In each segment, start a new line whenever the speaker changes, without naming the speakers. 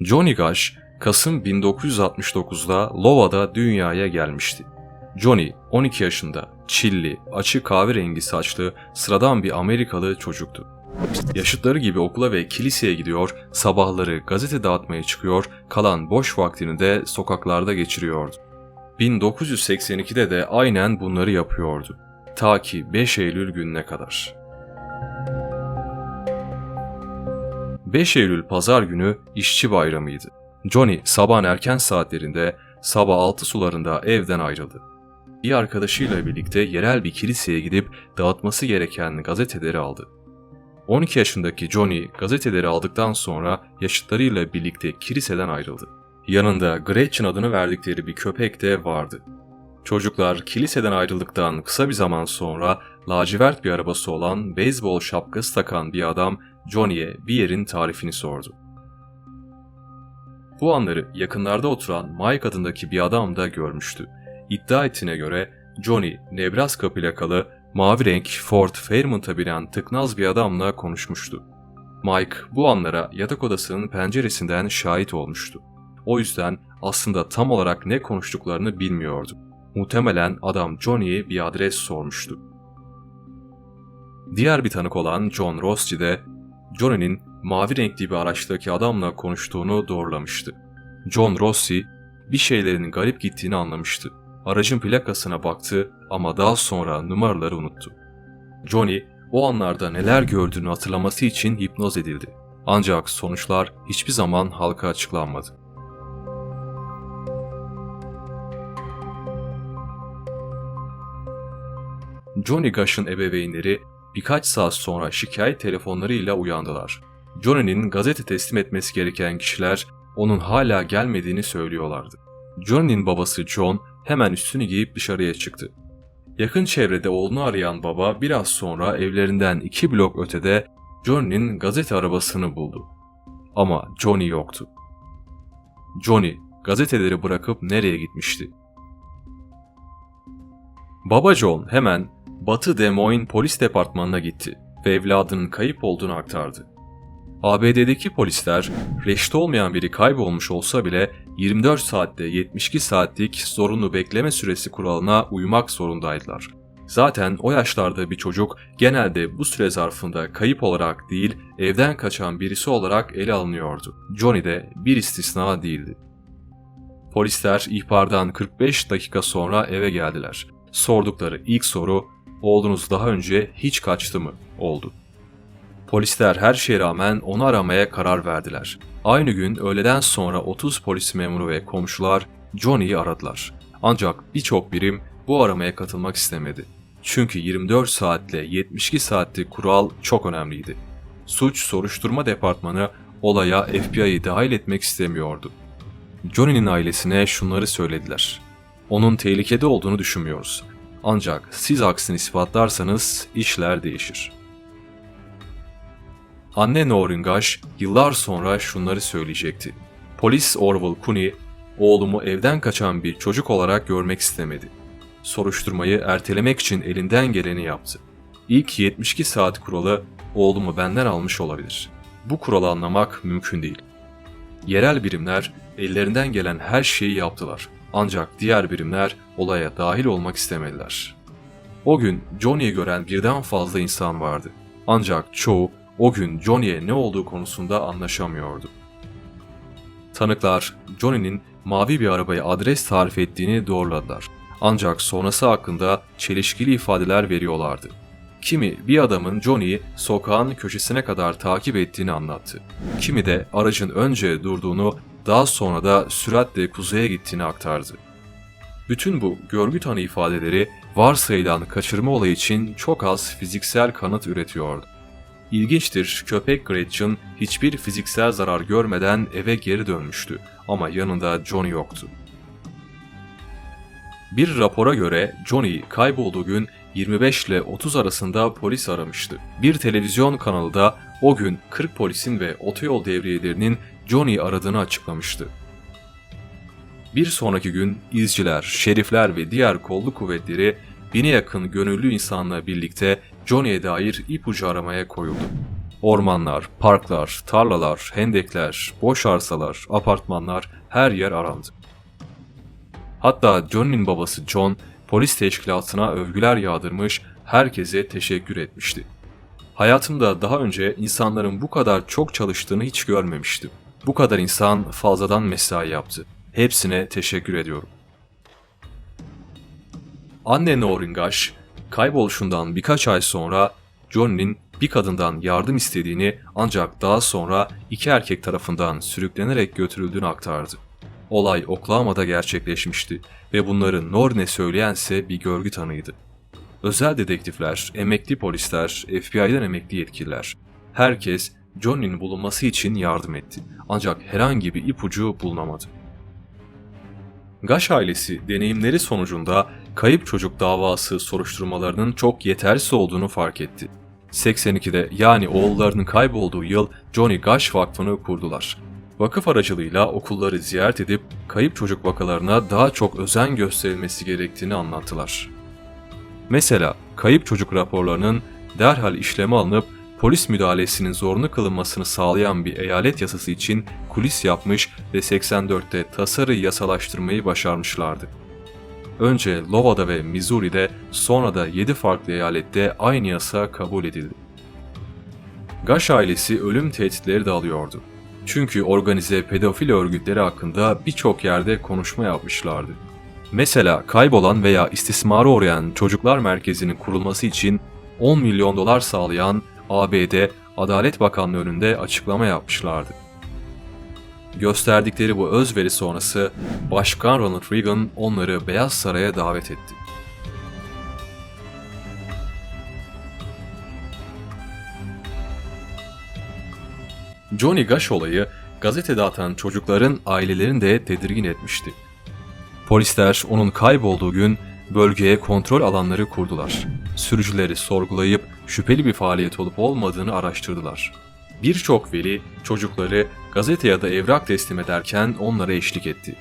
Johnny Cash, Kasım 1969'da Lova'da dünyaya gelmişti. Johnny, 12 yaşında, çilli, açık kahverengi saçlı, sıradan bir Amerikalı çocuktu. Yaşıtları gibi okula ve kiliseye gidiyor, sabahları gazete dağıtmaya çıkıyor, kalan boş vaktini de sokaklarda geçiriyordu. 1982'de de aynen bunları yapıyordu. Ta ki 5 Eylül gününe kadar. 5 Eylül pazar günü işçi bayramıydı. Johnny sabahın erken saatlerinde sabah 6 sularında evden ayrıldı. Bir arkadaşıyla birlikte yerel bir kiliseye gidip dağıtması gereken gazeteleri aldı. 12 yaşındaki Johnny gazeteleri aldıktan sonra yaşıtlarıyla birlikte kiliseden ayrıldı. Yanında Gretchen adını verdikleri bir köpek de vardı. Çocuklar kiliseden ayrıldıktan kısa bir zaman sonra lacivert bir arabası olan beyzbol şapkası takan bir adam Johnny'ye bir yerin tarifini sordu. Bu anları yakınlarda oturan Mike adındaki bir adam da görmüştü. İddia ettiğine göre Johnny, Nebraska plakalı mavi renk Ford Fairmont'a binen tıknaz bir adamla konuşmuştu. Mike bu anlara yatak odasının penceresinden şahit olmuştu. O yüzden aslında tam olarak ne konuştuklarını bilmiyordu. Muhtemelen adam Johnny'ye bir adres sormuştu. Diğer bir tanık olan John Rossi de Johnny'nin mavi renkli bir araçtaki adamla konuştuğunu doğrulamıştı. John Rossi bir şeylerin garip gittiğini anlamıştı. Aracın plakasına baktı ama daha sonra numaraları unuttu. Johnny o anlarda neler gördüğünü hatırlaması için hipnoz edildi. Ancak sonuçlar hiçbir zaman halka açıklanmadı. Johnny Gash'ın ebeveynleri birkaç saat sonra şikayet telefonlarıyla uyandılar. Johnny'nin gazete teslim etmesi gereken kişiler onun hala gelmediğini söylüyorlardı. Johnny'nin babası John hemen üstünü giyip dışarıya çıktı. Yakın çevrede oğlunu arayan baba biraz sonra evlerinden iki blok ötede Johnny'nin gazete arabasını buldu. Ama Johnny yoktu. Johnny gazeteleri bırakıp nereye gitmişti? Baba John hemen Batı Des Moines polis departmanına gitti ve evladının kayıp olduğunu aktardı. ABD'deki polisler reşte olmayan biri kaybolmuş olsa bile 24 saatte 72 saatlik zorunlu bekleme süresi kuralına uymak zorundaydılar. Zaten o yaşlarda bir çocuk genelde bu süre zarfında kayıp olarak değil evden kaçan birisi olarak ele alınıyordu. Johnny de bir istisna değildi. Polisler ihbardan 45 dakika sonra eve geldiler. Sordukları ilk soru oğlunuz daha önce hiç kaçtı mı oldu. Polisler her şeye rağmen onu aramaya karar verdiler. Aynı gün öğleden sonra 30 polis memuru ve komşular Johnny'yi aradılar. Ancak birçok birim bu aramaya katılmak istemedi. Çünkü 24 saatle 72 saatlik kural çok önemliydi. Suç soruşturma departmanı olaya FBI'yi dahil etmek istemiyordu. Johnny'nin ailesine şunları söylediler. Onun tehlikede olduğunu düşünmüyoruz. Ancak siz aksini ispatlarsanız işler değişir. Anne Noreen Gash yıllar sonra şunları söyleyecekti. Polis Orwell Cooney, oğlumu evden kaçan bir çocuk olarak görmek istemedi. Soruşturmayı ertelemek için elinden geleni yaptı. İlk 72 saat kuralı oğlumu benden almış olabilir. Bu kuralı anlamak mümkün değil. Yerel birimler ellerinden gelen her şeyi yaptılar. Ancak diğer birimler olaya dahil olmak istemediler. O gün Johnny'yi gören birden fazla insan vardı. Ancak çoğu o gün Johnny'ye ne olduğu konusunda anlaşamıyordu. Tanıklar Johnny'nin mavi bir arabaya adres tarif ettiğini doğruladılar. Ancak sonrası hakkında çelişkili ifadeler veriyorlardı. Kimi bir adamın Johnny'yi sokağın köşesine kadar takip ettiğini anlattı. Kimi de aracın önce durduğunu daha sonra da süratle kuzeye gittiğini aktardı. Bütün bu görgü tanı ifadeleri varsayılan kaçırma olayı için çok az fiziksel kanıt üretiyordu. İlginçtir köpek Gretchen hiçbir fiziksel zarar görmeden eve geri dönmüştü ama yanında Johnny yoktu. Bir rapora göre Johnny kaybolduğu gün 25 ile 30 arasında polis aramıştı. Bir televizyon kanalı da o gün 40 polisin ve otoyol devriyelerinin Johnny aradığını açıklamıştı. Bir sonraki gün izciler, şerifler ve diğer kolluk kuvvetleri bine yakın gönüllü insanla birlikte Johnny'e dair ipucu aramaya koyuldu. Ormanlar, parklar, tarlalar, hendekler, boş arsalar, apartmanlar her yer arandı. Hatta Johnny'nin babası John polis teşkilatına övgüler yağdırmış, herkese teşekkür etmişti. Hayatımda daha önce insanların bu kadar çok çalıştığını hiç görmemiştim. Bu kadar insan fazladan mesai yaptı. Hepsine teşekkür ediyorum. Anne Noringaş, kayboluşundan birkaç ay sonra Johnny'nin bir kadından yardım istediğini ancak daha sonra iki erkek tarafından sürüklenerek götürüldüğünü aktardı. Olay Oklahoma'da gerçekleşmişti ve bunları Norne söyleyense bir görgü tanıydı. Özel dedektifler, emekli polisler, FBI'den emekli yetkililer, herkes Johnny'nin bulunması için yardım etti. Ancak herhangi bir ipucu bulunamadı. Gaş ailesi deneyimleri sonucunda kayıp çocuk davası soruşturmalarının çok yetersiz olduğunu fark etti. 82'de yani oğullarının kaybolduğu yıl Johnny Gash Vakfı'nı kurdular. Vakıf aracılığıyla okulları ziyaret edip kayıp çocuk vakalarına daha çok özen gösterilmesi gerektiğini anlattılar. Mesela kayıp çocuk raporlarının derhal işleme alınıp polis müdahalesinin zorunlu kılınmasını sağlayan bir eyalet yasası için kulis yapmış ve 84'te tasarı yasalaştırmayı başarmışlardı. Önce Lowa'da ve Missouri'de sonra da 7 farklı eyalette aynı yasa kabul edildi. Gash ailesi ölüm tehditleri de alıyordu. Çünkü organize pedofil örgütleri hakkında birçok yerde konuşma yapmışlardı. Mesela kaybolan veya istismara uğrayan çocuklar merkezinin kurulması için 10 milyon dolar sağlayan ABD Adalet Bakanlığı önünde açıklama yapmışlardı. Gösterdikleri bu özveri sonrası Başkan Ronald Reagan onları Beyaz Saray'a davet etti. Johnny Gash olayı gazetede atan çocukların ailelerini de tedirgin etmişti. Polisler onun kaybolduğu gün bölgeye kontrol alanları kurdular. Sürücüleri sorgulayıp şüpheli bir faaliyet olup olmadığını araştırdılar. Birçok veli çocukları gazete ya da evrak teslim ederken onlara eşlik etti.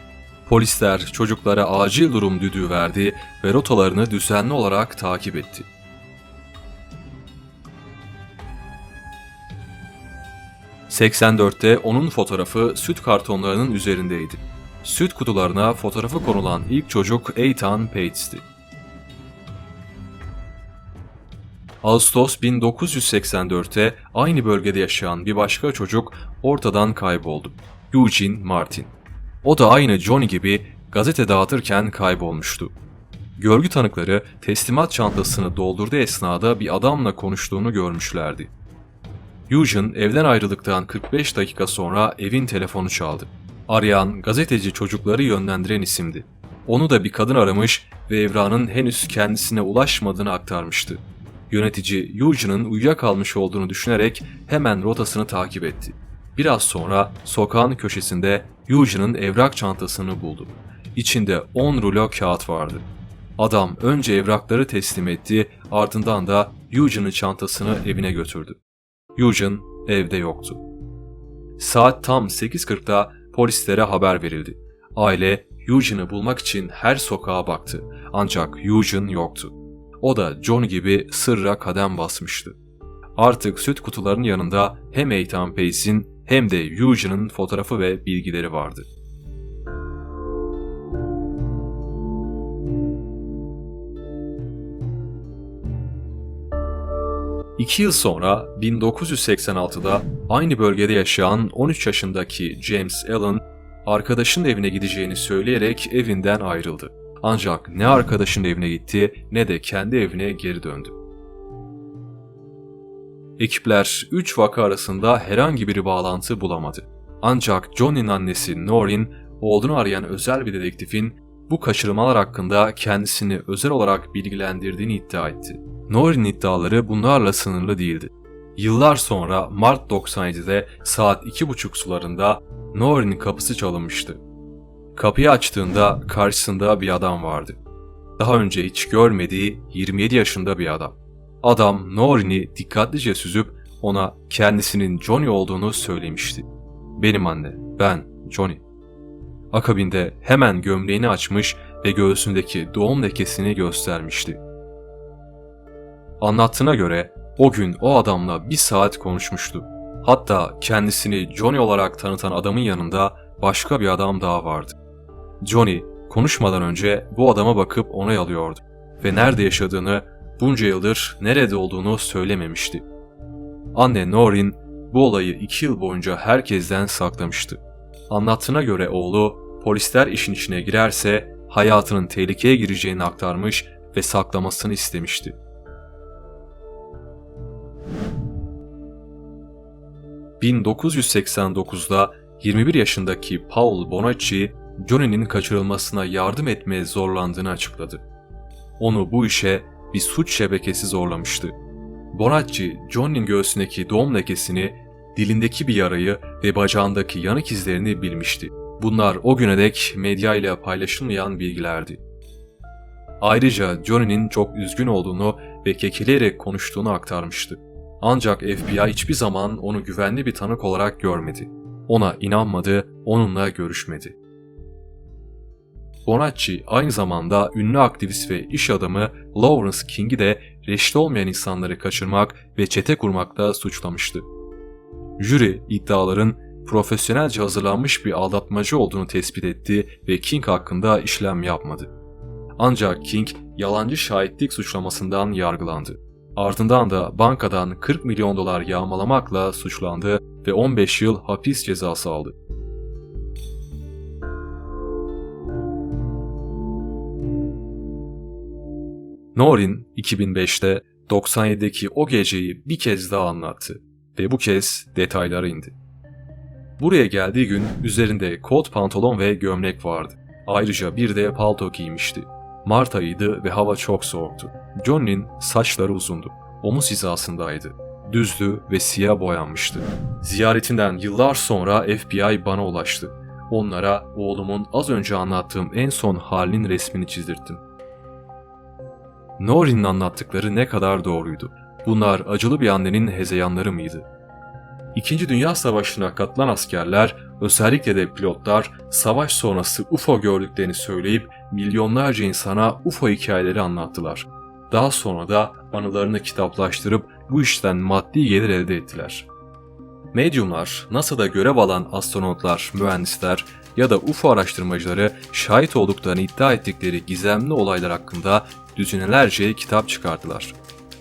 Polisler çocuklara acil durum düdüğü verdi ve rotalarını düzenli olarak takip etti. ...84'te onun fotoğrafı süt kartonlarının üzerindeydi. Süt kutularına fotoğrafı konulan ilk çocuk Ethan Pates'ti. Ağustos 1984'te aynı bölgede yaşayan bir başka çocuk ortadan kayboldu. Eugene Martin. O da aynı Johnny gibi gazete dağıtırken kaybolmuştu. Görgü tanıkları teslimat çantasını doldurduğu esnada bir adamla konuştuğunu görmüşlerdi. Eugene evden ayrıldıktan 45 dakika sonra evin telefonu çaldı. Arayan gazeteci çocukları yönlendiren isimdi. Onu da bir kadın aramış ve evranın henüz kendisine ulaşmadığını aktarmıştı. Yönetici Eugene'ın uyuyakalmış olduğunu düşünerek hemen rotasını takip etti. Biraz sonra sokağın köşesinde Eugene'ın evrak çantasını buldu. İçinde 10 rulo kağıt vardı. Adam önce evrakları teslim etti, ardından da Eugene'ın çantasını evine götürdü. Eugene evde yoktu. Saat tam 8.40'da polislere haber verildi. Aile Eugene'ı bulmak için her sokağa baktı ancak Eugene yoktu. O da John gibi sırra kadem basmıştı. Artık süt kutularının yanında hem Ethan Pace'in hem de Eugene'ın fotoğrafı ve bilgileri vardı. İki yıl sonra 1986'da aynı bölgede yaşayan 13 yaşındaki James Allen, arkadaşının evine gideceğini söyleyerek evinden ayrıldı. Ancak ne arkadaşının evine gitti ne de kendi evine geri döndü. Ekipler 3 vaka arasında herhangi bir bağlantı bulamadı. Ancak Johnny'nin annesi Norrin, oğlunu arayan özel bir dedektifin bu kaçırmalar hakkında kendisini özel olarak bilgilendirdiğini iddia etti. Norrin'in iddiaları bunlarla sınırlı değildi. Yıllar sonra Mart 97'de saat 2.30 sularında Norrin'in kapısı çalınmıştı. Kapıyı açtığında karşısında bir adam vardı. Daha önce hiç görmediği 27 yaşında bir adam. Adam Norrin'i dikkatlice süzüp ona kendisinin Johnny olduğunu söylemişti. Benim anne, ben Johnny. Akabinde hemen gömleğini açmış ve göğsündeki doğum lekesini göstermişti. Anlattığına göre o gün o adamla bir saat konuşmuştu. Hatta kendisini Johnny olarak tanıtan adamın yanında başka bir adam daha vardı. Johnny konuşmadan önce bu adama bakıp onay alıyordu ve nerede yaşadığını, bunca yıldır nerede olduğunu söylememişti. Anne Norrin bu olayı iki yıl boyunca herkesten saklamıştı. Anlattığına göre oğlu polisler işin içine girerse hayatının tehlikeye gireceğini aktarmış ve saklamasını istemişti. ...1989'da 21 yaşındaki Paul Bonacci, Johnny'nin kaçırılmasına yardım etmeye zorlandığını açıkladı. Onu bu işe bir suç şebekesi zorlamıştı. Bonacci, Johnny'nin göğsündeki doğum lekesini, dilindeki bir yarayı ve bacağındaki yanık izlerini bilmişti. Bunlar o güne dek medya ile paylaşılmayan bilgilerdi. Ayrıca Johnny'nin çok üzgün olduğunu ve kekeleyerek konuştuğunu aktarmıştı. Ancak FBI hiçbir zaman onu güvenli bir tanık olarak görmedi. Ona inanmadı, onunla görüşmedi. Bonacci aynı zamanda ünlü aktivist ve iş adamı Lawrence King'i de reşit olmayan insanları kaçırmak ve çete kurmakla suçlamıştı. Jüri iddiaların profesyonelce hazırlanmış bir aldatmacı olduğunu tespit etti ve King hakkında işlem yapmadı. Ancak King yalancı şahitlik suçlamasından yargılandı. Ardından da bankadan 40 milyon dolar yağmalamakla suçlandı ve 15 yıl hapis cezası aldı. Norin 2005'te 97'deki o geceyi bir kez daha anlattı ve bu kez detaylara indi. Buraya geldiği gün üzerinde kot pantolon ve gömlek vardı. Ayrıca bir de palto giymişti. Mart ayıydı ve hava çok soğuktu. Johnny'nin saçları uzundu. Omuz hizasındaydı. Düzdü ve siyah boyanmıştı. Ziyaretinden yıllar sonra FBI bana ulaştı. Onlara oğlumun az önce anlattığım en son halinin resmini çizdirttim. Norrin'in anlattıkları ne kadar doğruydu. Bunlar acılı bir annenin hezeyanları mıydı? İkinci Dünya Savaşı'na katılan askerler, özellikle de pilotlar, savaş sonrası UFO gördüklerini söyleyip milyonlarca insana UFO hikayeleri anlattılar. Daha sonra da anılarını kitaplaştırıp bu işten maddi gelir elde ettiler. Medyumlar, NASA'da görev alan astronotlar, mühendisler ya da UFO araştırmacıları şahit olduklarını iddia ettikleri gizemli olaylar hakkında düzinelerce kitap çıkardılar.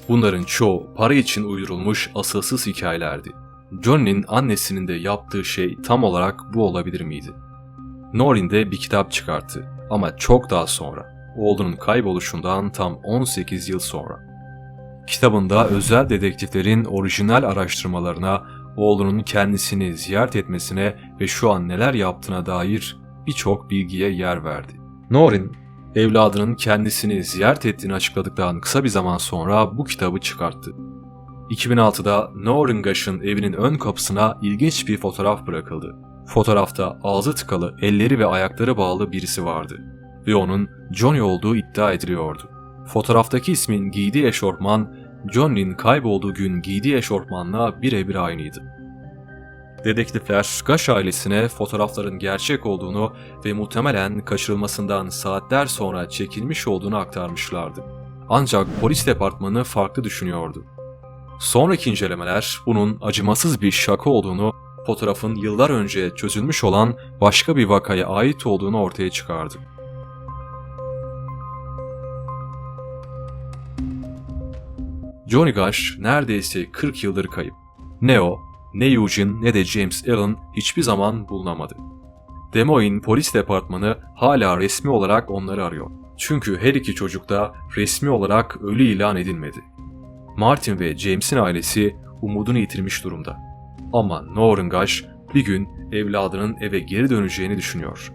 Bunların çoğu para için uydurulmuş asılsız hikayelerdi. Johnny'nin annesinin de yaptığı şey tam olarak bu olabilir miydi? Norrin de bir kitap çıkarttı ama çok daha sonra. Oğlunun kayboluşundan tam 18 yıl sonra. Kitabında özel dedektiflerin orijinal araştırmalarına, oğlunun kendisini ziyaret etmesine ve şu an neler yaptığına dair birçok bilgiye yer verdi. Norrin, evladının kendisini ziyaret ettiğini açıkladıktan kısa bir zaman sonra bu kitabı çıkarttı. 2006'da Norringash'ın evinin ön kapısına ilginç bir fotoğraf bırakıldı. Fotoğrafta ağzı tıkalı, elleri ve ayakları bağlı birisi vardı ve onun Johnny olduğu iddia ediliyordu. Fotoğraftaki ismin giydiği eşortman, Johnny'nin kaybolduğu gün giydiği eşortmanla birebir aynıydı. Dedektifler Gash ailesine fotoğrafların gerçek olduğunu ve muhtemelen kaçırılmasından saatler sonra çekilmiş olduğunu aktarmışlardı. Ancak polis departmanı farklı düşünüyordu. Sonraki incelemeler bunun acımasız bir şaka olduğunu, fotoğrafın yıllar önce çözülmüş olan başka bir vakaya ait olduğunu ortaya çıkardı. Johnny Gash neredeyse 40 yıldır kayıp. Ne o, ne Eugene ne de James Allen hiçbir zaman bulunamadı. Des Moines polis departmanı hala resmi olarak onları arıyor. Çünkü her iki çocuk da resmi olarak ölü ilan edilmedi. Martin ve James'in ailesi umudunu yitirmiş durumda. Ama Norrin Gash bir gün evladının eve geri döneceğini düşünüyor.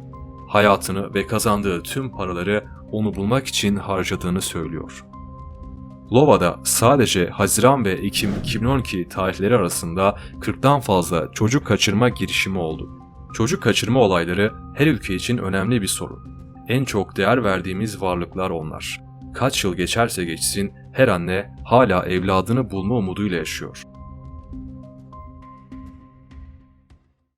Hayatını ve kazandığı tüm paraları onu bulmak için harcadığını söylüyor. Lova'da sadece Haziran ve Ekim 2012 tarihleri arasında 40'tan fazla çocuk kaçırma girişimi oldu. Çocuk kaçırma olayları her ülke için önemli bir sorun. En çok değer verdiğimiz varlıklar onlar. Kaç yıl geçerse geçsin her anne hala evladını bulma umuduyla yaşıyor.